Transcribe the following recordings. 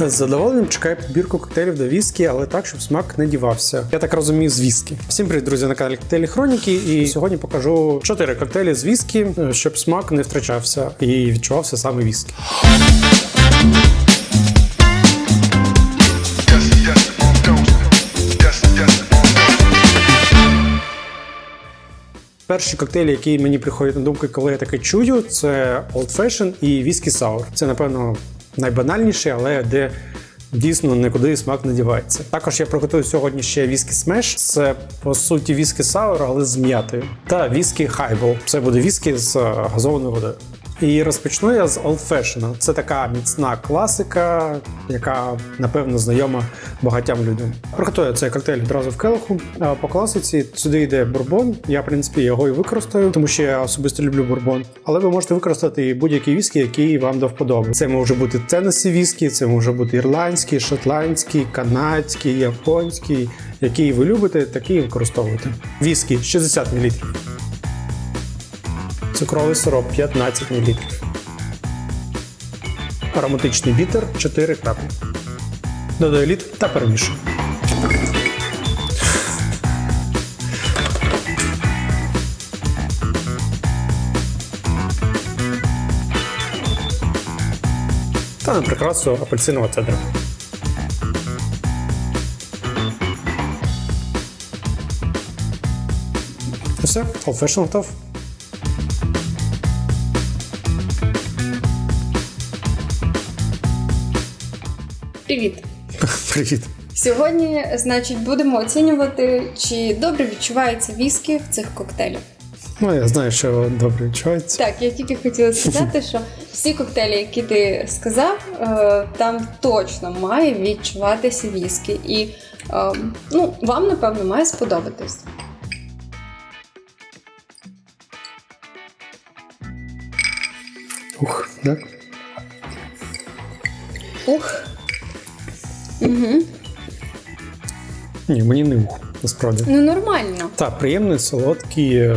З задоволенням чекаю підбірку коктейлів до віскі, але так, щоб смак не дівався. Я так розумію, з віскі. Всім привіт, друзі, на каналі Коктейлі Хроніки. І сьогодні покажу чотири коктейлі з віскі, щоб смак не втрачався і відчувався саме віскі. Перші коктейлі, які мені приходять на думку, коли я таке чую, це Old Fashion і Whisky Sour. Це, напевно, найбанальніші, але де дійсно нікуди смак не дівається. Також я приготую сьогодні ще віскі смеш. Це по суті віскі саур, але з м'ятою. Та віскі хайбл. Це буде віскі з е, газованою водою. І розпочну я з Old Fashion. Це така міцна класика, яка напевно знайома багатьом людям. Приготую цей коктейль одразу в келиху. По класиці сюди йде бурбон. Я, в принципі, його і використаю, тому що я особисто люблю бурбон. Але ви можете використати будь-які віскі, які вам до вподоби. Це може бути Теннессі віскі, це може бути ірландський, шотландський, канадський, японський. Який ви любите, такий використовуйте. Віскі 60 мл. Цукровий сироп 15 мл. Ароматичний бітер 4 краплі. Додаю лід та перемішую. Та на прикрасу апельсинова цедра. Все, Old готов. Привіт! Привіт. Сьогодні, значить, будемо оцінювати, чи добре відчувається віскі в цих коктейлях. Ну, я знаю, що добре відчувається. Так, я тільки хотіла сказати, що всі коктейлі, які ти сказав, е, там точно має відчуватися віскі. І е, ну, вам, напевно, має сподобатись. Ух, так. Ух. Угу. Ні, мені не ух, насправді. Ну, нормально. Так, приємний, солодкий, е,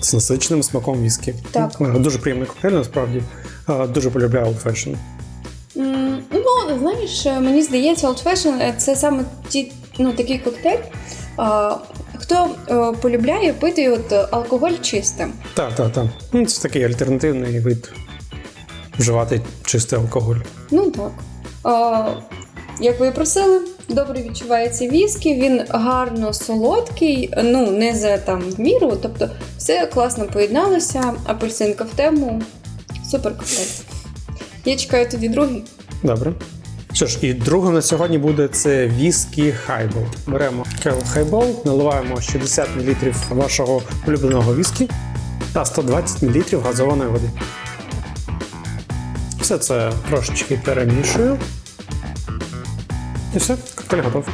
з насиченим смаком віскі. Так. Е, Дуже приємний коктейль, насправді. Е, Дуже полюбляю Old Fashion. М, Ну, знаєш, е, мені здається, Old Fashion це саме ті, ну, такий коктейль. а, Хто е, полюбляє пити от алкоголь чистим? Так, так, так. Ну, Це такий альтернативний вид вживати чистий алкоголь. Ну так. А, як ви і просили, добре відчувається віскі, він гарно солодкий, ну не за там в міру, тобто все класно поєдналося, апельсинка в тему. Супер коктейль. Я чекаю тоді другий. Добре. Що ж, і другим на сьогодні буде це віскі хайбол. Беремо хайбол, наливаємо 60 мл вашого улюбленого віскі та 120 мл газованої води. Все це трошечки перемішую. І все, коктейль готов.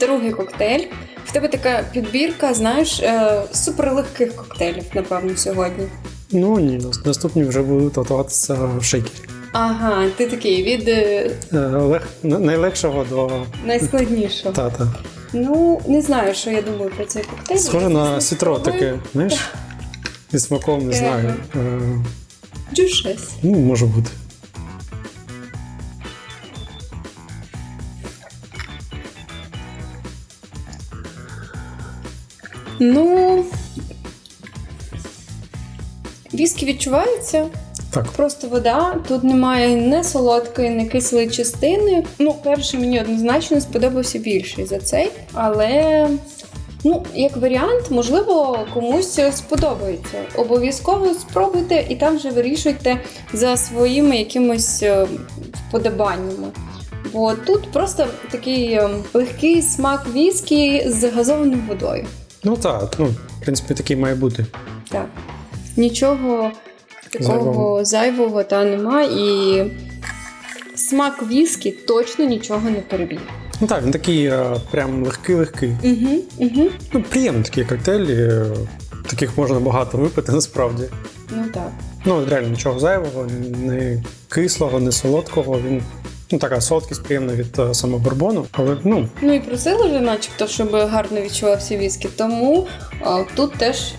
Другий коктейль. В тебе така підбірка, знаєш, е, суперлегких коктейлів, напевно, сьогодні. Ну ні, наступні вже будуть готуватися в шейкері. Ага, ти такий від е, Е, Лег... Найлегшого до найскладнішого. тата. Ну, не знаю, що я думаю про цей коктейль. Схоже на сітро таке, знаєш? Зі смаком, не знаю. Е, Джушес. Ну, може бути. Ну. Віскі відчувається. Так. Просто вода. Тут немає не солодкої, не кислої частини. Ну, перший мені однозначно сподобався більший за цей, але. Ну, як варіант, можливо, комусь сподобається. Обов'язково спробуйте і там вже вирішуйте за своїми якимось е, вподобаннями. Бо тут просто такий е, легкий смак віскі з газованою водою. Ну так, ну, в принципі, такий має бути. Так. Нічого такого Зайвого. зайвого, та нема, і смак віскі точно нічого не переб'є. Ну так, він такий е, прям легкий-легкий. Угу, угу. Ну, приємний такий коктейль. е, Таких можна багато випити насправді. Ну так. Ну, реально нічого зайвого, не кислого, не солодкого. Він Ну, така солодкість приємна від е, самого бурбону, але ну, Ну і просили вже, начебто, щоб гарно відчувався віскі, тому а, тут теж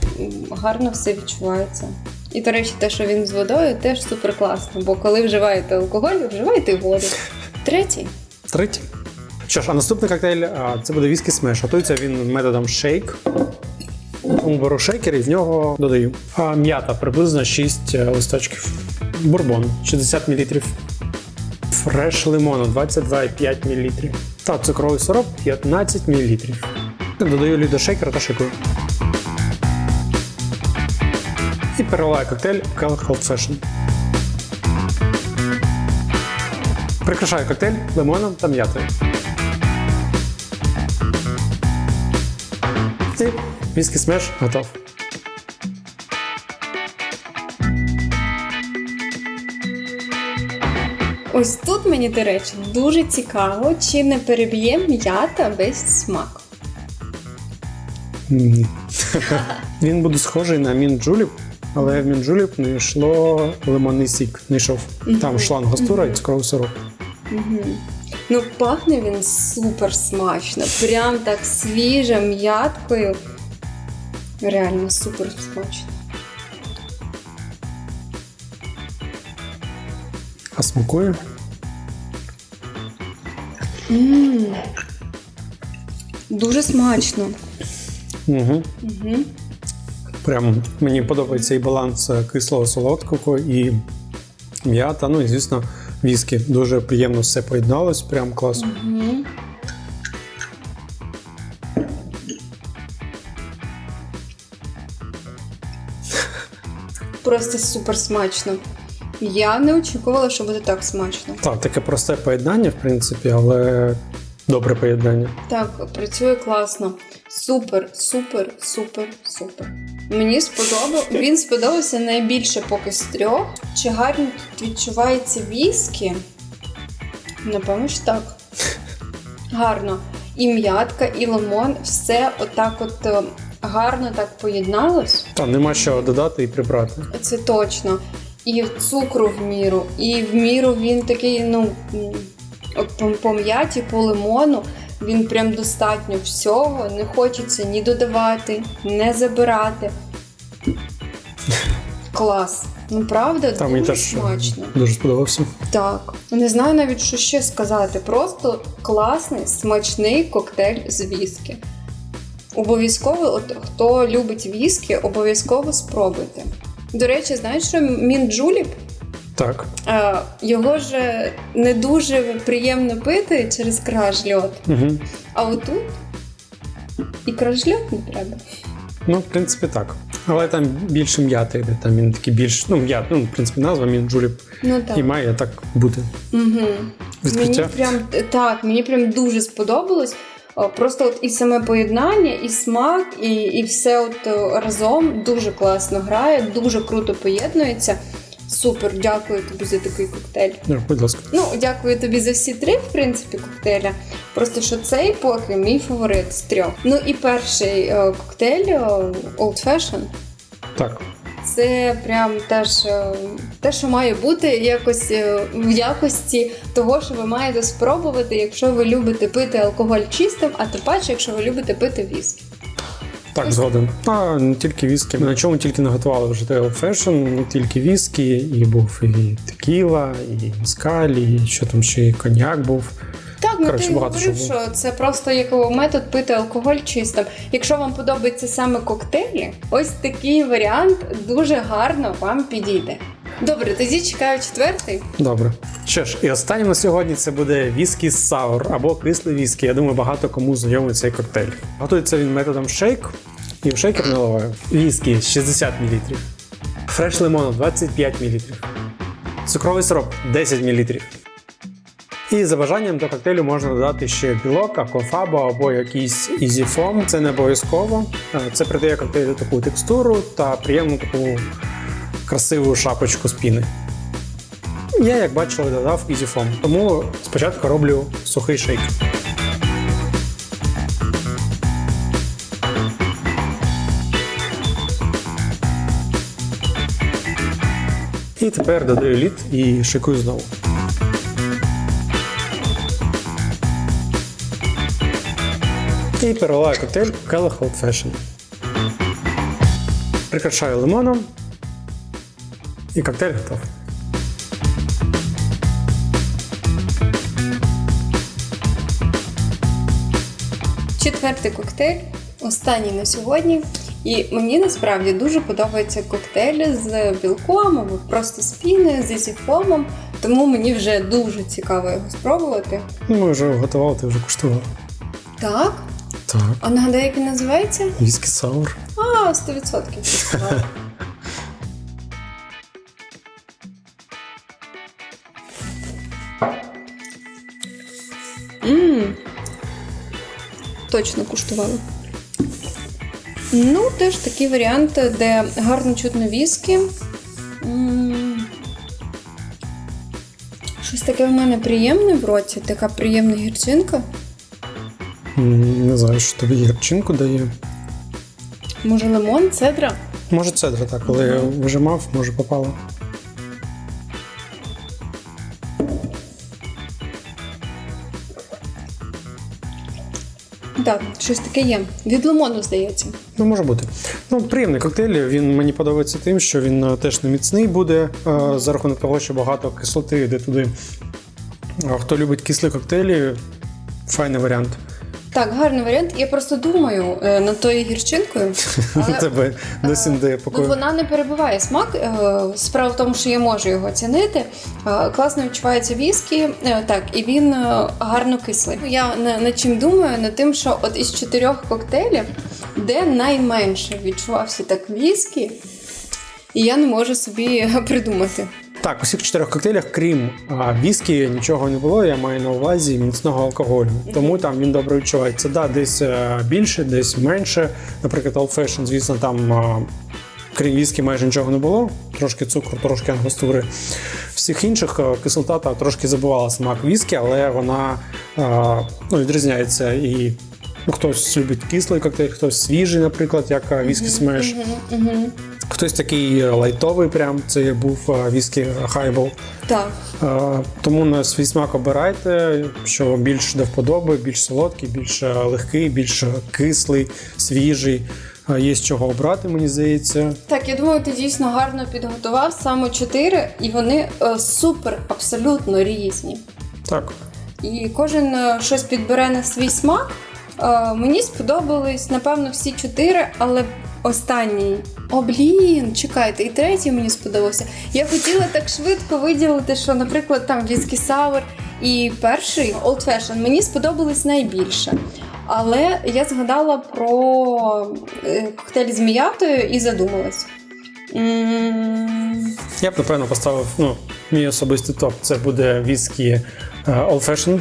гарно все відчувається. І, до речі, те, що він з водою, теж супер класно, бо коли вживаєте алкоголь, вживайте воду. Третій. третій. Що ж, а наступний коктейль це буде віскі смеш. Готується він методом шейк. Тому беру шейкер і в нього додаю. А, м'ята приблизно 6 листочків. Бурбон 60 мл. Фреш лимону 22,5 мл. Та цукровий сироп 15 мл. Додаю лід до шейкера та шикую. І переливаю коктейль в Old Fashion. Прикрашаю коктейль лимоном та м'ятою. І віскі смеш готов. Ось тут мені, до речі, дуже цікаво, чи не переб'є м'ята весь смак. М. Він буде схожий на мінджуліп, але в мінджуліп не йшло лимонний сік, не йшов. Там йшла ангостура і цукровий сироп. Ну, пахне він супер смачно. Прям так свіже, м'яткою. Реально супер смачно. А смакує? м Дуже смачно. Угу. Угу. Прям мені подобається і баланс е, кислого солодкого, і м'ята. Ну і звісно, віскі. Дуже приємно все поєдналось, прям клас. Угу. Просто супер смачно. Я не очікувала, що буде так смачно. Так, таке просте поєднання, в принципі, але добре поєднання. Так, працює класно. Супер, супер, супер, супер. Мені сподобав. Він сподобався найбільше поки з трьох. Чи гарно тут відчувається віскі? Напевно ж так. Гарно. І м'ятка, і лимон, все отак от е, гарно так поєдналось. Та нема що додати і прибрати. Це точно. І цукру в міру, і в міру він такий, ну, от по м'яті, по лимону, він прям достатньо всього, не хочеться ні додавати, не забирати. Клас. Ну правда, Там мені дуже теж смачно. дуже сподобався. Так. Не знаю навіть, що ще сказати. Просто класний, смачний коктейль з віскі. Обов'язково, от хто любить віскі, обов'язково спробуйте. До речі, знаєш, що мінджуліп? Так. Е, його ж не дуже приємно пити через кражльот. Угу. А отут і кражльот не треба. Ну, в принципі, так. Але там більше м'яти йде, там він такий більш. Ну, м'ят, ну, в принципі, назва мінджуліп Ну так. і має так бути. Угу. Відкриття. Мені прям так, мені прям дуже сподобалось. Просто от і саме поєднання, і смак, і, і все от разом дуже класно грає, дуже круто поєднується. Супер, дякую тобі за такий коктейль. Ну, Будь ласка. Ну, дякую тобі за всі три, в принципі, коктейля. Просто що цей поки мій фаворит з трьох. Ну і перший е, коктейль е, Old Fashion. Так. Це прям теж е, те, що має бути якось е, в якості того, що ви маєте спробувати, якщо ви любите пити алкоголь чистим, а тим паче, якщо ви любите пити віскі. Так, згоден. А не тільки віскі. Ми на чому тільки наготували вже те фешн, не тільки віскі, і був і текіла, і скалі і що там ще і коньяк був. Так, ну Короче, ти багато говорив, що було. що це просто як метод пити алкоголь чистим. Якщо вам подобаються саме коктейлі, ось такий варіант дуже гарно вам підійде. Добре, тоді чекаю четвертий. Добре. Що ж, і останнім на сьогодні це буде віскі саур або кислий віскі. Я думаю, багато кому знайомий цей коктейль. Готується він методом шейк, і в шейкер наливаю віскі 60 мл, фреш лимону 25 мл, цукровий сироп 10 мл. І за бажанням до коктейлю можна додати ще білок, аквафабо або якийсь ізіфом. Це не обов'язково. Е, Це придає коктейлю таку текстуру та приємну таку красиву шапочку з піни. Я, як бачили, додав ізіфом, тому спочатку роблю сухий шейк. І тепер додаю лід і шикую знову. І переливаю коктейль Kelly Old Fashion. Прикрашаю лимоном і коктейль готов. Четвертий коктейль, останній на сьогодні. І мені насправді дуже подобаються коктейлі з білком або просто з піною, з ізіфомом. Тому мені вже дуже цікаво його спробувати. Ну, Ми вже готували, ти вже куштував. Так, Так. а нагадай, як він називається? Віскі саур. А, 100% ти сказала. Точно куштувала. Ну, теж такий варіант, де гарно чутно віскі. Щось таке в мене приємне в роті, така приємна гірчинка. Не знаю, що тобі гірчинку дає. Може, лимон, цедра? Може, цедра так, коли я вижимав, може попало. Так, щось таке є. Від лимону, здається. Ну, може бути. Ну, приємний коктейль. Він мені подобається тим, що він е, теж не міцний буде е, за рахунок того, що багато кислоти йде туди. Хто любить кислі коктейлі, файний варіант. Так, гарний варіант. Я просто думаю е, над тою гірчинкою. Але тебе досі не дає ну, покою. вона не перебиває смак. Е, Справа в тому, що я можу його оцінити. Е, Класно відчувається віскі, е, так, і він е, гарно кислий. Я на- над чим думаю? Над тим, що от із чотирьох коктейлів, де найменше відчувався так віскі, і я не можу собі придумати. Так, у всіх чотирьох коктейлях, крім а, віскі, нічого не було. Я маю на увазі міцного алкоголю. Тому там він добре відчувається. Да, десь е, більше, десь менше. Наприклад, Old Fashion, звісно, там. а, Крім віскі майже нічого не було, трошки цукру, трошки ангостури. Всіх інших е, кислота та трошки забувала смак віскі, але вона ну, відрізняється. І ну, хтось любить кислий коктейль, хтось свіжий, наприклад, як е, віскі смеш. Хтось такий лайтовий, прям це був віскі хайбол. Так. Тому на свій смак обирайте, що більш до вподоби, більш солодкий, більш легкий, більш кислий, свіжий. Є з чого обрати, мені здається. Так, я думаю, ти дійсно гарно підготував саме чотири, і вони е, супер абсолютно різні. Так. І кожен е, щось підбере на свій смак. Е, Мені сподобались, напевно, всі чотири, але останній. О, блін, чекайте, і третій мені сподобався. Я хотіла так швидко виділити, що, наприклад, там віскі сауер і перший Old Fashion мені сподобались найбільше. Але я згадала про е, коктейль з м'ятою і задумалась. Я б напевно поставив ну, мій особистий топ. Це буде віскі Old Fashion,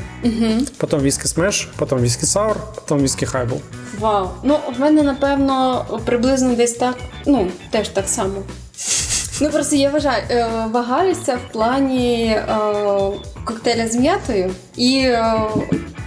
потім віскі Smash, потім віскі Sour, потім віскі Highball. Вау. Ну, в мене, напевно, приблизно десь так, ну, теж так само. Ну, просто я вважаю, е, вагаюся в плані е, коктейля з м'ятою і е,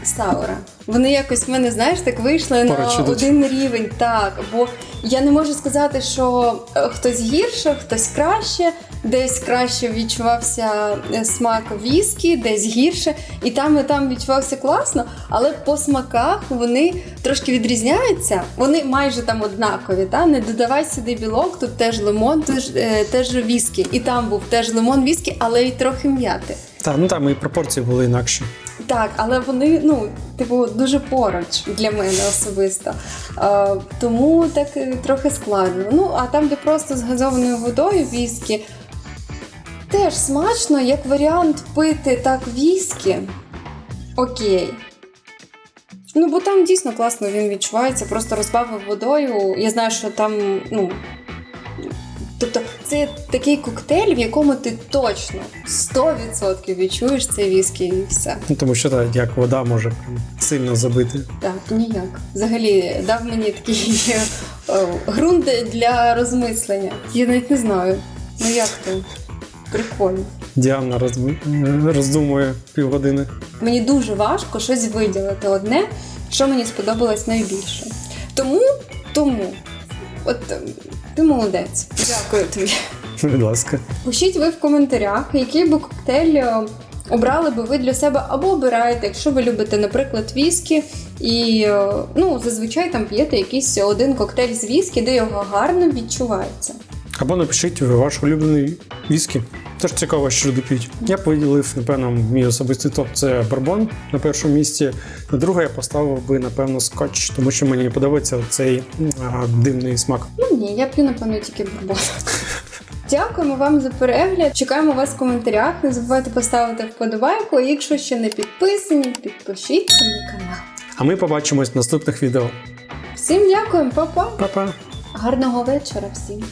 саура. Вони якось в мене, знаєш, так вийшли на Поруч ідуть. один рівень. Так, бо я не можу сказати, що е, хтось гірше, хтось краще, десь краще відчувався е, смак віскі, десь гірше, і там і там відчувався класно, але по смаках вони трошки відрізняються. Вони майже там однакові. Та? Не додавай сюди білок, тут теж лимон, теж, е, теж віскі. І там був теж лимон, віскі, але й трохи м'яти. Так, ну там і пропорції були інакші. Так, але вони, ну, типу, дуже поруч для мене особисто. Е, тому так трохи складно. Ну, а там, де просто з газованою водою віскі, теж смачно, як варіант пити так віскі. Окей. Ну, бо там дійсно класно він відчувається, просто розбавив водою. Я знаю, що там, ну. Це такий коктейль, в якому ти точно 100% відчуєш цей віскі і все. Ну, тому що так, як вода може прям сильно забити. Так, ніяк. Взагалі дав мені такий е, ґрунт для розмислення. Я навіть не знаю. Ну як то? Прикольно. Діана розми... роздумує півгодини. Мені дуже важко щось виділити одне, що мені сподобалось найбільше. Тому, тому, от е, ти молодець. Дякую тобі. Будь ласка. Пишіть ви в коментарях, який би коктейль е, обрали би ви для себе або обираєте, якщо ви любите, наприклад, віскі, і е, ну, зазвичай там п'єте якийсь один коктейль з віскі, де його гарно відчувається. Або напишіть ваш улюблений віскі. Теж цікаво, що люди п'ють. Я б виділив, напевно, мій особистий топ це барбон на першому місці. На друге я поставив би, напевно, скотч, тому що мені подобається цей а, дивний смак. Ну ні, я п'ю, напевно, тільки бурбон. Дякуємо вам за перегляд. Чекаємо вас в коментарях. Не забувайте поставити вподобайку. І якщо ще не підписані, підпишіться на канал. А ми побачимось в наступних відео. Всім дякуємо, па-па! Па-па! Гарного вечора всім!